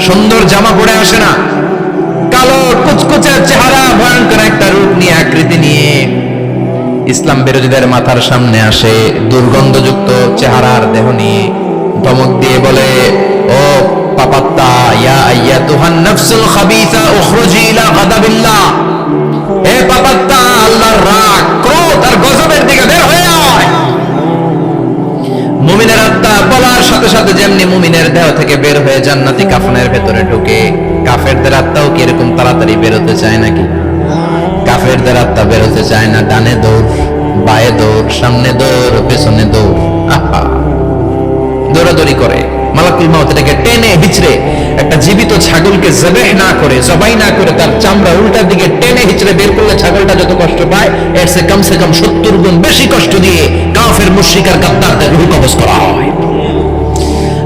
সুন্দর জামা পরে আসে না। কালো কুচকুচে চেহারা, ভয়ঙ্কর একটা রূপ নিয়ে আকৃতি নিয়ে ইসলাম বিরোধীদের মাথার সামনে আসে। দুর্গন্ধযুক্ত চেহারার দেহ নিয়ে ধমক দিয়ে বলে ঢুকে, কাফেরদের আত্মাও কি তাড়াতাড়ি বেরোতে চায় নাকি? কাফেরদের আত্মা বেরোতে চায় না, ডানে দৌড়, বায়ে দৌড়, সামনে দৌড়, পেছনে দৌড়। আহা। দৌড়াদৌড়ি করে। মালাকুল মাউত, এটাকে টেনে হিচড়ে, একটা জীবিত ছাগলকে জবেহ না করে, জবাই না করে তার চামড়া উল্টার দিকে টেনে হিচড়ে বের করলে ছাগলটা যত কষ্ট পায়, এর সে কমসে কম সত্তর গুণ বেশি কষ্ট দিয়ে কাফের মুশরিকার গাদ্দারদের রূহ কবজ করা হয়।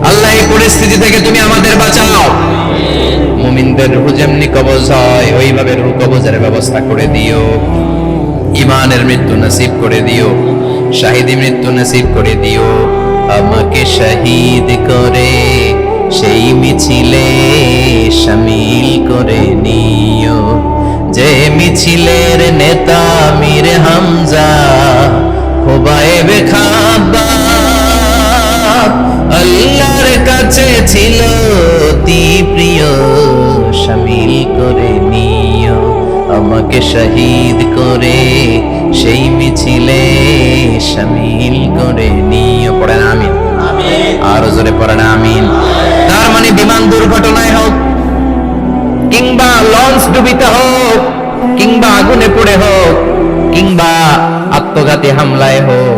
আল্লাহ, এই পরিস্থিতি থেকে তুমি আমাদের বাঁচাও। মুমিনদের রুহ যেমনি কবজ হয়, ওইভাবে রুহ কবজের ব্যবস্থা করে দিও। ইমানের মৃত্যু নসিব করে দিও শাহিদি মৃত্যু নসিব করে দিও। আমাকে শহীদ করে, সেই মিছিলে শামিল করে নিও। যে মিছিলের নেতা মীর হামজা খোবায়ে খাবা আল্লাহর কাছে ছিল অতি প্রিয় শামিল করে নিও। আমাকে শহীদ করে সেই মিছিলে শামিল করে নিয়ে পড়েন, আমিন। আর জোরে পড়েন, আমিন। তার মানে বিমান দুর্ঘটনায় হোক, কিংবা লঞ্চ ডুবিতে হোক, কিংবা আগুনে পড়ে হোক, কিংবা আত্মঘাতী হামলায় হোক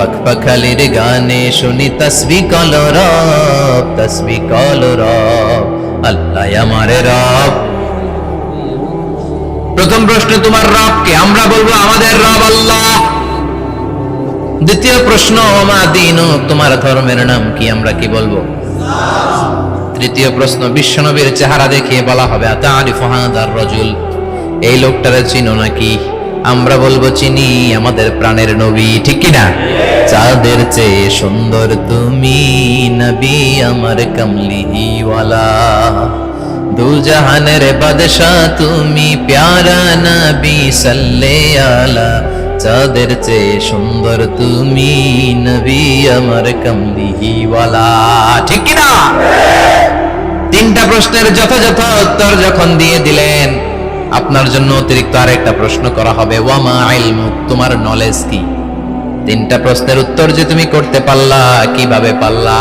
পাখ পাখালির গানে শুনি তসবি কল রব, তসবি কল রব, আল্লাহ আমারে রব। প্রথম প্রশ্ন, তোমার রবকে আমরা বলব আমাদের রব আল্লাহ। দ্বিতীয় প্রশ্ন আমা দিন, তোমার ধর্মের নাম কি আমরা কি বলব? তৃতীয় প্রশ্ন, বিশ্বনবীর চেহারা দেখিয়ে বলা হবে, আতারিফ হাদার রজুল। এই লোকটারে চিনো নাকি? আমরা বলব চিনি আমাদের প্রাণের নবী, ঠিক কি না? চাঁদের চেয়ে সুন্দর তুমি নবী আমার কমলিওয়ালা। দু জাহানের বাদশাহ তুমি প্যারা নবী সাল্লে আলা চাঁদের চেয়ে সুন্দর তুমি নবী আমার কমলিওয়ালা, ঠিক কিনা তিনটা প্রশ্নের যথাযথ উত্তর যখন দিয়ে দিলেন আপনার জন্য অতিরিক্ত আরেকটা প্রশ্ন করা হবে ওয়ামা ইলমু তোমার নলেজ কি? তিনটা প্রশ্নের উত্তর যে তুমি করতে পারলা কীভাবে পারলা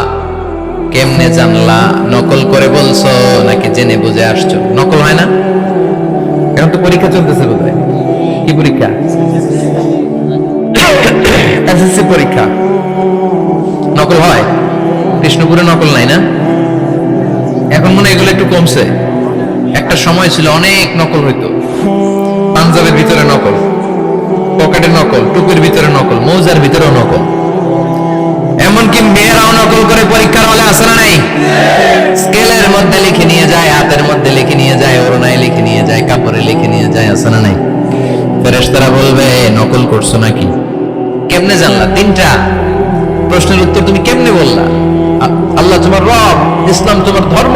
কেমনে জানলা নকল করে বলছো নাকি জেনে বুঝে আসছো? নকল হয় না? এখন তো পরীক্ষা চলতেছে বোধহয়। কি পরীক্ষা? এসএসসি পরীক্ষা। নকল হয়? কৃষ্ণপুরে নকল নাই না? এখন মনে এগুলো একটু কমছে। একটা সময় ছিল অনেক নকল হইতো। পাঞ্জাবের ভিতরে নকল, পকেটে নকল, টুপির ভিতরে নকল, মৌজার ভিতরেও নকল। এমনকি মেয়েরাও নকল করে পরীক্ষার হলে আসে না নাই? স্কেলের মধ্যে লিখে নিয়ে যায়, হাতের মধ্যে লিখে নিয়ে যায় ওরনায় লিখে নিয়ে যায়, কাপড়ে লিখে নিয়ে যায়, আসে না নাই? ফেরেশতারা বলবে নকল করছ নাকি? কেমনে জানলা? তিনটা। প্রশ্নের উত্তর তুমি কেমনে বললা? আল্লাহ তোমার রব, ইসলাম তোমার ধর্ম।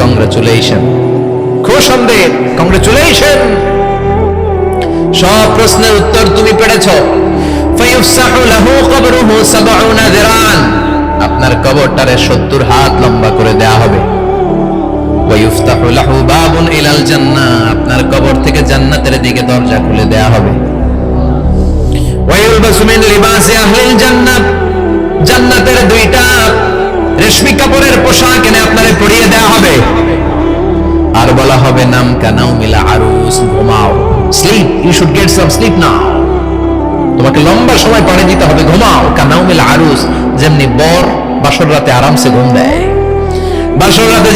কংগ্রেচুলেশন কংগ্রেচুলেশন সব প্রশ্নের উত্তর তুমি পেরেছ। ফায়ুফসাহু লাহু কবরুহু 70 দিরান। আপনার কবরটারে 70 হাত লম্বা করে দেয়া হবে। আপনার কবর থেকে জান্নাতের দিকে দরজা খুলে দেয়া হবে। জান্নাতের দুইটা রেশমি কাপড়ের পোশাক এনে আপনারে পরিয়ে দেয়া হবে। আর বলা হবে, নাম কানাও মিলা আরুস, ঘুমাও। Sleep, you should get some sleep now. তোমাকে লম্বা সময় পানি দিতে হবে, ঘুমাও। কানাও মিলা আরুস, যেমনি বর বাসর রাতে আরামসে ঘুম দেয়। বাসর রাতে